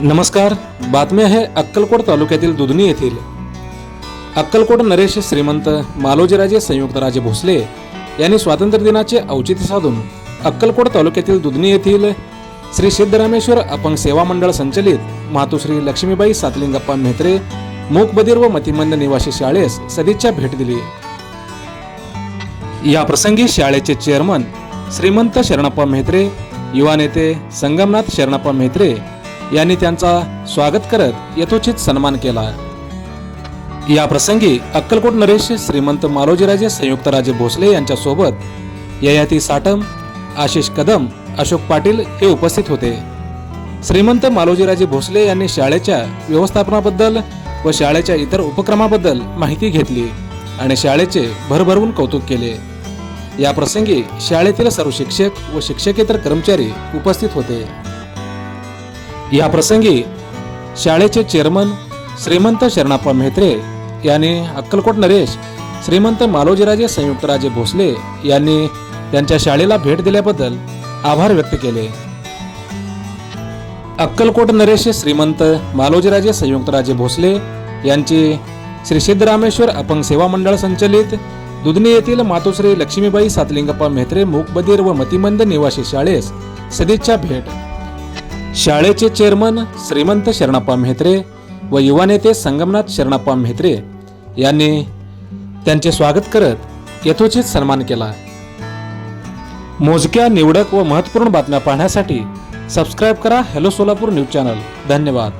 नमस्कार बातमी आहे अक्कलकोट तालुक्यातील दुधनी येथील. अक्कलकोट नरेश श्रीमंत मालोजीराजे संयुक्तराजे भोसले यांनी स्वातंत्र्य दिनाचे औचित्य साधून अक्कलकोट तालुक्यातील दुधनी येथील श्री सिद्धरामेश्वर अपंग सेवा मंडळ संचलित मातोश्री लक्ष्मीबाई सातलिंगप्पा मेहत्रे मूकबधीर व मतिमंद निवासी शाळेस सदिच्छा भेट दिली. या प्रसंगी शाळेचे चेअरमन श्रीमंत शरणप्पा मेहत्रे युवा नेते संगमनाथ शरणप्पा मेहत्रे यांनी त्यांचा स्वागत करत यथोचित सन्मान केला. या प्रसंगी अक्कलकोट नरेश श्रीमंत मालोजीराजे संयुक्त राजे भोसले यांच्या सोबत ययाती साटम आशिष कदम अशोक पाटील हे उपस्थित होते. श्रीमंत मालोजीराजे भोसले यांनी शाळेच्या व्यवस्थापनाबद्दल व शाळेच्या इतर उपक्रमाबद्दल माहिती घेतली आणि शाळेचे भरभरून कौतुक केले. या प्रसंगी शाळेतील सर्व शिक्षक व शिक्षकेतर कर्मचारी उपस्थित होते. या प्रसंगी शाळेचे चेअरमन श्रीमंत शरणाप्पा म्हेत्रे यांनी अक्कलकोट नरेश श्रीमंत मालोजीराजे संयुक्तराजे भोसले यांनी त्यांच्या शाळेला भेट दिल्याबद्दल आभार व्यक्त केले. अक्कलकोट नरेश श्रीमंत मालोजीराजे संयुक्तराजे भोसले यांची श्री सिद्धरामेश्वर अपंग सेवा मंडळ संचलित दुधनी येथील मातोश्री लक्ष्मीबाई सातलिंगप्पा मेहत्रे मूकबधीर व मतिमंद निवासी शाळेस सदिच्छा भेट शाळेचे चेअरमन श्रीमंत शरणप्पा मेहत्रे व युवा नेते संगमनाथ शरणप्पा म्हेत्रे यांनी त्यांचे स्वागत करत यथोचित सन्मान केला. मोजक्या निवडक व महत्त्वपूर्ण बातम्या पाहण्यासाठी सबस्क्राईब करा हॅलो सोलापूर न्यूज चॅनल. धन्यवाद.